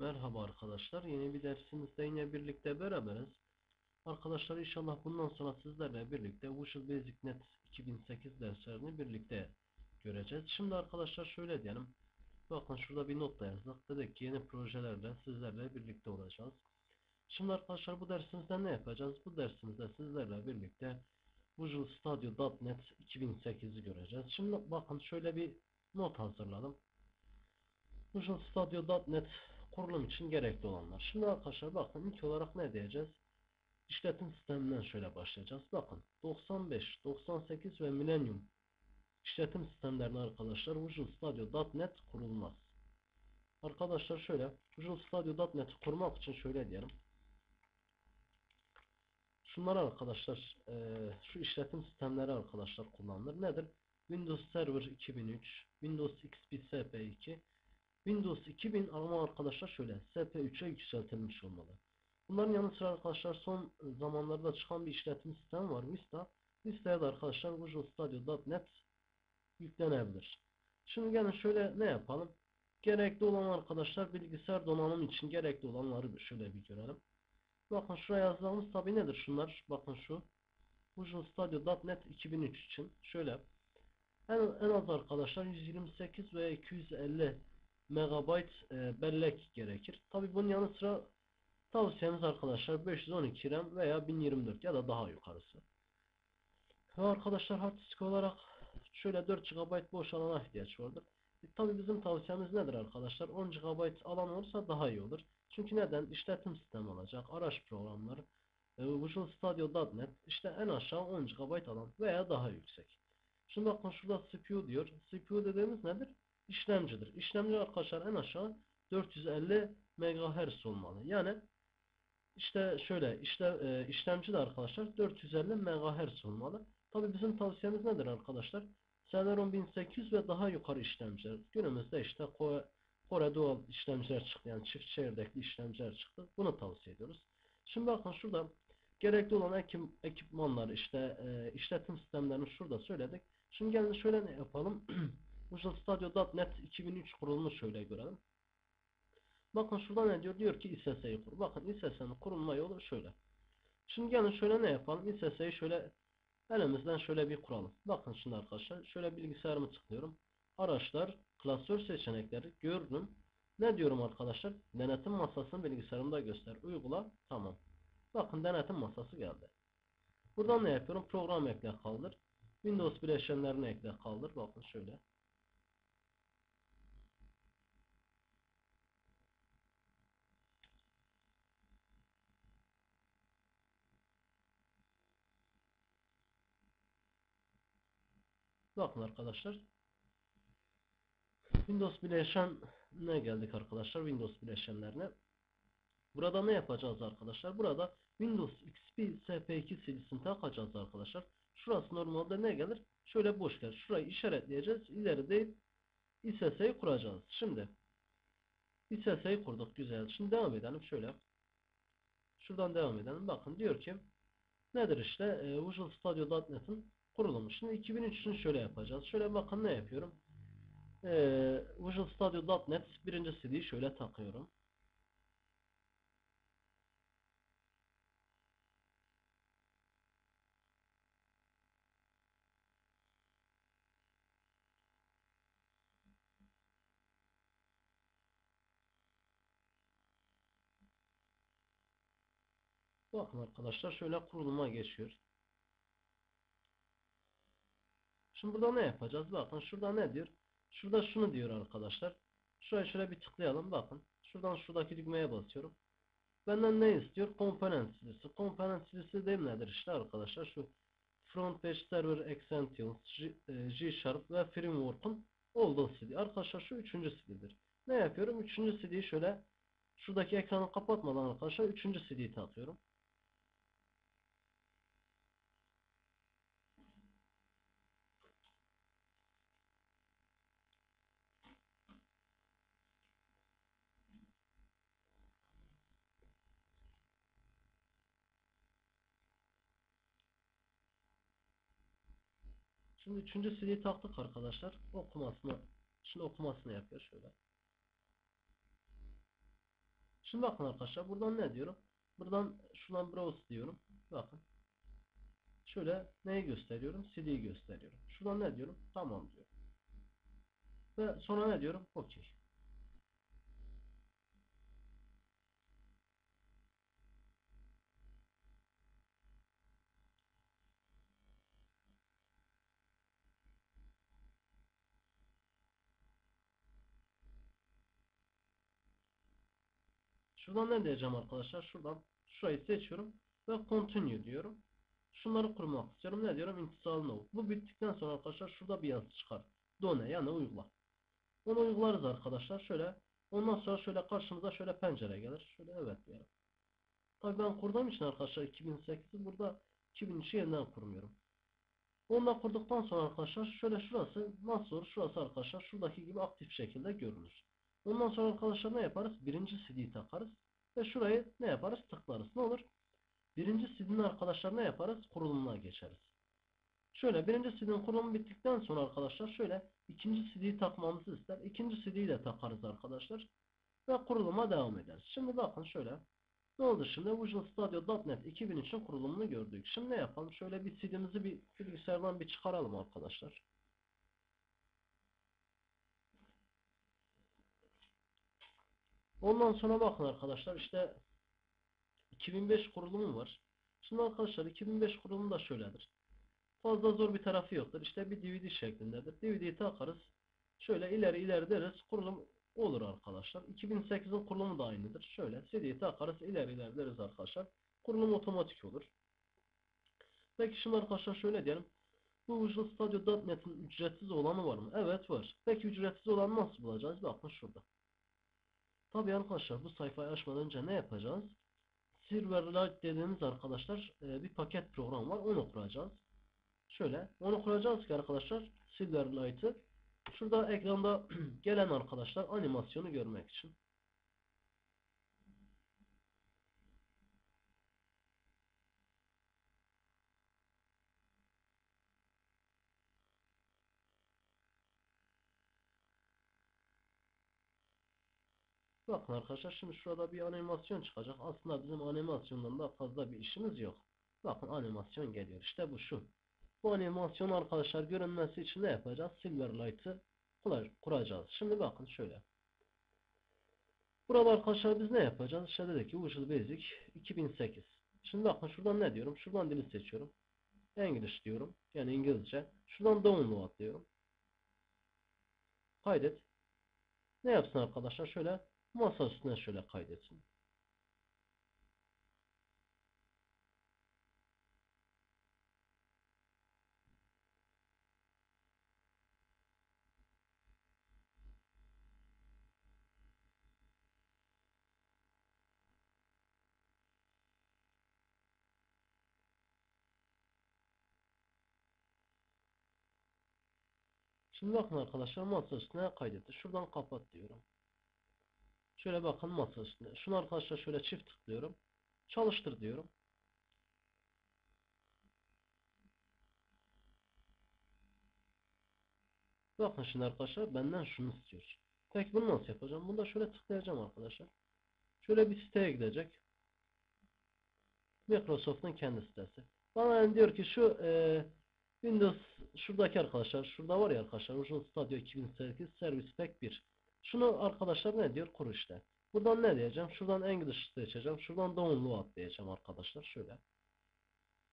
Merhaba arkadaşlar. Yeni bir dersimizde yine birlikte beraberiz. Arkadaşlar inşallah bundan sonra sizlerle birlikte Visual Basic Net 2008 derslerini birlikte göreceğiz. Şimdi arkadaşlar şöyle diyelim. Bakın şurada bir not da yazdık. Dedik ki yeni projelerle sizlerle birlikte olacağız. Şimdi arkadaşlar bu dersimizde ne yapacağız? Bu dersimizde sizlerle birlikte Visual Studio.NET 2008'i göreceğiz. Şimdi bakın şöyle bir not hazırladım. Visual Studio.NET kurulum için gerekli olanlar. Şimdi arkadaşlar bakın ilk olarak ne diyeceğiz? İşletim sisteminden şöyle başlayacağız. Bakın 95, 98 ve Millennium işletim sistemlerine arkadaşlar Visual Studio.NET kurulmaz. Arkadaşlar şöyle Visual Studio.NET kurmak için şöyle diyelim. Şunlar arkadaşlar e, şu işletim sistemleri arkadaşlar kullanılır. Nedir? Windows Server 2003, Windows XP SP2, Windows 2000 ama arkadaşlar şöyle SP3'e yükseltilmiş olmalı. Bunların yanı sıra arkadaşlar son zamanlarda çıkan bir işletim sistemi var Vista. Vista'ya da arkadaşlar Visual Studio.NET yüklenebilir. Şimdi gelin şöyle ne yapalım? Gerekli olan arkadaşlar bilgisayar donanım için gerekli olanları şöyle bir görelim. Bakın şuraya yazdığımız tabi nedir şunlar? Bakın şu. Visual Studio.NET 2003 için şöyle en, en az arkadaşlar 128 veya 250 megabayt e, bellek gerekir. Tabi bunun yanı sıra tavsiyemiz arkadaşlar 512 RAM veya 1024 ya da daha yukarısı. Ve arkadaşlar hard disk olarak şöyle 4 GB boş alana ihtiyaç vardır. E, tabi bizim tavsiyemiz nedir arkadaşlar? 10 GB alan olursa daha iyi olur. Çünkü neden? İşletim sistemi olacak. Araç programları. E, Visual Studio.NET işte en aşağı 10 GB alan veya daha yüksek. Şimdi bakın şurada CPU diyor. CPU dediğimiz nedir? İşlemcidir. İşlemci arkadaşlar en aşağı 450 MHz olmalı. Yani işte şöyle işte e, işlemci de arkadaşlar 450 MHz olmalı. Tabi bizim tavsiyemiz nedir arkadaşlar? Celeron 1800 ve daha yukarı işlemciler. Günümüzde işte Core, Core Dual işlemciler çıktı. Yani çift çekirdekli işlemciler çıktı. Bunu tavsiye ediyoruz. Şimdi bakın şurada gerekli olan ekip, ekipmanlar işte e, işletim sistemlerini şurada söyledik. Şimdi gelin şöyle ne yapalım? Visual Studio.NET 2003 kurulunu şöyle görelim. Bakın şurada ne diyor? Diyor ki ISS'yi kur. Bakın ISS'nin kurulma yolu şöyle. Şimdi gelin şöyle ne yapalım? ISS'yi şöyle elimizden şöyle bir kuralım. Bakın şimdi arkadaşlar. Şöyle bilgisayarımı tıklıyorum. Araçlar, klasör seçenekleri, görünüm. Ne diyorum arkadaşlar? Denetim masasını bilgisayarımda göster. Uygula. Tamam. Bakın denetim masası geldi. Buradan ne yapıyorum? Program ekle kaldır. Windows bileşenlerini ekle kaldır. Bakın şöyle. Bakın arkadaşlar. Windows bileşen ne geldik arkadaşlar? Windows bileşenlerine. Burada ne yapacağız arkadaşlar? Burada Windows XP SP2 serisini takacağız arkadaşlar. Şurası normalde ne gelir? Şöyle boş gelir. Şurayı işaretleyeceğiz. İleri değil ISS'yi kuracağız. Şimdi ISS'yi kurduk. Güzel. Şimdi devam edelim. Şöyle. Şuradan devam edelim. Bakın diyor ki nedir işte e, Visual Studio.NET'in kurulumu. Şimdi 2003'ün şöyle yapacağız. Şöyle bakın ne yapıyorum. Ee, Visual Studio.NET birinci CD'yi şöyle takıyorum. Bakın arkadaşlar şöyle kuruluma geçiyor. Şimdi burada ne yapacağız? Bakın şurada ne diyor? Şurada şunu diyor arkadaşlar. Şuraya şöyle bir tıklayalım. Bakın. Şuradan şuradaki düğmeye basıyorum. Benden ne istiyor? Komponent silisi. Komponent silisi değil nedir işte arkadaşlar? Şu Front Page Server Extensions, G Sharp ve Framework'un olduğu CD. Arkadaşlar şu üçüncü CD'dir. Ne yapıyorum? Üçüncü CD'yi şöyle şuradaki ekranı kapatmadan arkadaşlar üçüncü CD'yi takıyorum. Şimdi üçüncü CD'yi taktık arkadaşlar. Okumasını, şimdi okumasını yapıyor şöyle. Şimdi bakın arkadaşlar buradan ne diyorum? Buradan şuradan browse diyorum. Bakın. Şöyle neyi gösteriyorum? CD'yi gösteriyorum. Şuradan ne diyorum? Tamam diyorum. Ve sonra ne diyorum? Okey. Şuradan ne diyeceğim arkadaşlar? Şuradan şurayı seçiyorum ve continue diyorum. Şunları kurmak istiyorum. Ne diyorum? Install now. Bu bittikten sonra arkadaşlar şurada bir yazı çıkar. Done yani uygula. Onu uygularız arkadaşlar. Şöyle ondan sonra şöyle karşımıza şöyle pencere gelir. Şöyle evet diyelim. Tabii ben kurduğum için arkadaşlar 2008'i burada 2003'ü yeniden kurmuyorum. Onu kurduktan sonra arkadaşlar şöyle şurası nasıl olur? Şurası arkadaşlar şuradaki gibi aktif şekilde görünür. Ondan sonra arkadaşlar ne yaparız? Birinci CD'yi takarız. Ve şurayı ne yaparız? Tıklarız. Ne olur? Birinci CD'nin arkadaşlar ne yaparız? Kurulumuna geçeriz. Şöyle birinci CD'nin kurulumu bittikten sonra arkadaşlar şöyle ikinci CD'yi takmamızı ister. İkinci CD'yi de takarız arkadaşlar. Ve kuruluma devam ederiz. Şimdi bakın şöyle. Ne oldu şimdi? Visual Studio.NET 2003'ün kurulumunu gördük. Şimdi ne yapalım? Şöyle bir CD'mizi bir bilgisayardan bir çıkaralım arkadaşlar. Ondan sonra bakın arkadaşlar işte 2005 kurulumu var. Şimdi arkadaşlar 2005 kurulumu da şöyledir. Fazla zor bir tarafı yoktur. İşte bir DVD şeklindedir. DVD'yi takarız. Şöyle ileri ileri deriz. Kurulum olur arkadaşlar. 2008'in kurulumu da aynıdır. Şöyle CD'yi takarız. ileri ileri deriz arkadaşlar. Kurulum otomatik olur. Peki şimdi arkadaşlar şöyle diyelim. Bu Visual Studio.NET'in ücretsiz olanı var mı? Evet var. Peki ücretsiz olanı nasıl bulacağız? Bakın şurada. Tabii arkadaşlar bu sayfayı açmadan önce ne yapacağız? Silverlight dediğimiz arkadaşlar e, bir paket program var. Onu kuracağız. Şöyle onu kuracağız ki arkadaşlar Silverlight'ı şurada ekranda gelen arkadaşlar animasyonu görmek için. Bakın arkadaşlar şimdi şurada bir animasyon çıkacak. Aslında bizim animasyondan da fazla bir işimiz yok. Bakın animasyon geliyor. İşte bu şu. Bu animasyon arkadaşlar görünmesi için ne yapacağız? Silverlight'ı kuracağız. Şimdi bakın şöyle. Burada arkadaşlar biz ne yapacağız? İşte dedik ki Visual Basic 2008. Şimdi bakın şuradan ne diyorum? Şuradan dili seçiyorum. English diyorum. Yani İngilizce. Şuradan download diyorum. Kaydet. Ne yapsın arkadaşlar? Şöyle masa üstüne şöyle kaydetsin. Şimdi bakın arkadaşlar masa üstüne kaydetti. Şuradan kapat diyorum. Şöyle bakın masa üstünde. Şunu arkadaşlar şöyle çift tıklıyorum. Çalıştır diyorum. Bakın şimdi arkadaşlar benden şunu istiyor. Peki bunu nasıl yapacağım? Bunu da şöyle tıklayacağım arkadaşlar. Şöyle bir siteye gidecek. Microsoft'un kendi sitesi. Bana yani diyor ki şu e, Windows şuradaki arkadaşlar şurada var ya arkadaşlar Visual Studio 2008 Service Pack 1. Şunu arkadaşlar ne diyor? Kur işte. Buradan ne diyeceğim? Şuradan English seçeceğim. Şuradan download diyeceğim arkadaşlar. Şöyle.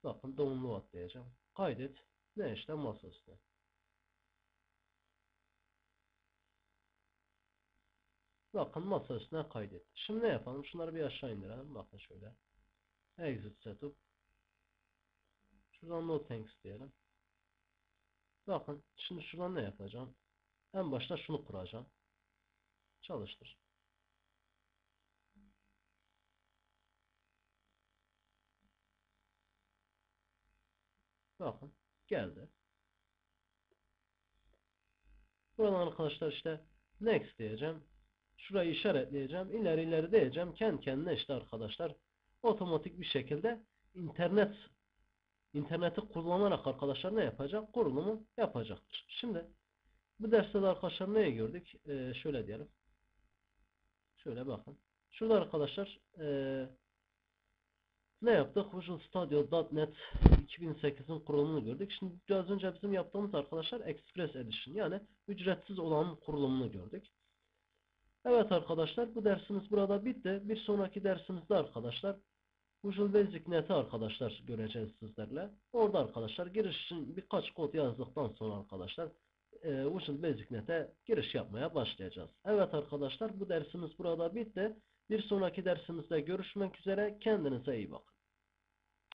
Bakın download diyeceğim. Kaydet. Ne işte masa üstüne. Bakın masa üstüne kaydet. Şimdi ne yapalım? Şunları bir aşağı indirelim. Bakın şöyle. Exit setup. Şuradan no thanks diyelim. Bakın şimdi şuradan ne yapacağım? En başta şunu kuracağım. Çalıştır. Bakın geldi. Buradan arkadaşlar işte next diyeceğim. Şurayı işaretleyeceğim. İleri ileri diyeceğim. Kendi kendine işte arkadaşlar otomatik bir şekilde internet interneti kullanarak arkadaşlar ne yapacak? Kurulumu yapacaktır. Şimdi bu derste de arkadaşlar neyi gördük? Ee, şöyle diyelim. Şöyle bakın. Şurada arkadaşlar eee, ne yaptık? Visual Studio.NET 2008'in kurulumunu gördük. Şimdi biraz önce bizim yaptığımız arkadaşlar Express Edition yani ücretsiz olan kurulumunu gördük. Evet arkadaşlar bu dersimiz burada bitti. Bir sonraki dersimizde arkadaşlar Visual Basic Net'i arkadaşlar göreceğiz sizlerle. Orada arkadaşlar giriş için birkaç kod yazdıktan sonra arkadaşlar e, Visual Basic Net'e giriş yapmaya başlayacağız. Evet arkadaşlar bu dersimiz burada bitti. Bir sonraki dersimizde görüşmek üzere. Kendinize iyi bakın.